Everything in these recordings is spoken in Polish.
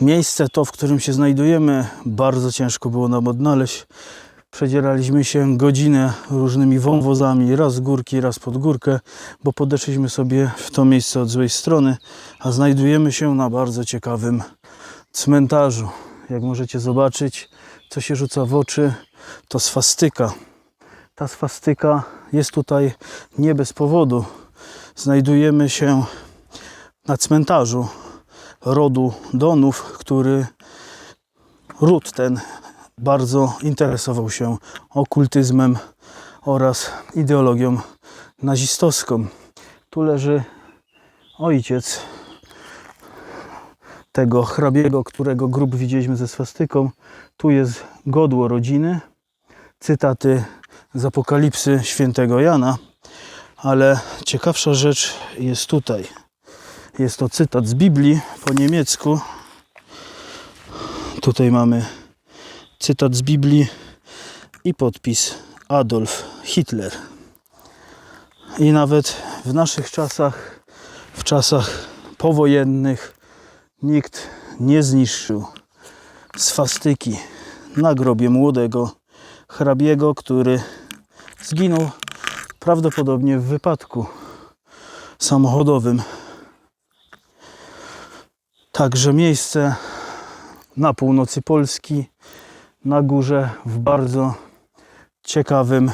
Miejsce to, w którym się znajdujemy, bardzo ciężko było nam odnaleźć. Przedzieraliśmy się godzinę różnymi wąwozami, raz z górki, raz pod górkę, bo podeszliśmy sobie w to miejsce od złej strony, a znajdujemy się na bardzo ciekawym cmentarzu. Jak możecie zobaczyć, co się rzuca w oczy, to swastyka. Ta swastyka jest tutaj nie bez powodu. Znajdujemy się na cmentarzu rodu Donów, który ród ten bardzo interesował się okultyzmem oraz ideologią nazistowską. Tu leży ojciec tego hrabiego, którego grób widzieliśmy ze swastyką. Tu jest godło rodziny, cytaty z Apokalipsy świętego Jana, ale ciekawsza rzecz jest tutaj. Jest to cytat z Biblii po niemiecku. Tutaj mamy cytat z Biblii i podpis Adolf Hitler. I nawet w naszych czasach, w czasach powojennych, nikt nie zniszczył swastyki na grobie młodego hrabiego, który zginął prawdopodobnie w wypadku samochodowym. Także miejsce na północy Polski, na górze, w bardzo ciekawym,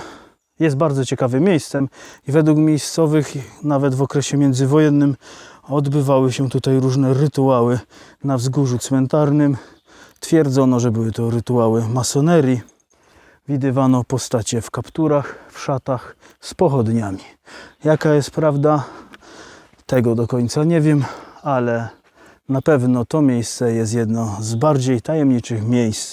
jest bardzo ciekawym miejscem i według miejscowych, nawet w okresie międzywojennym, odbywały się tutaj różne rytuały na wzgórzu cmentarnym. Twierdzono, że były to rytuały masonerii. Widywano postacie w kapturach, w szatach z pochodniami. Jaka jest prawda? Tego do końca nie wiem, ale na pewno to miejsce jest jedno z bardziej tajemniczych miejsc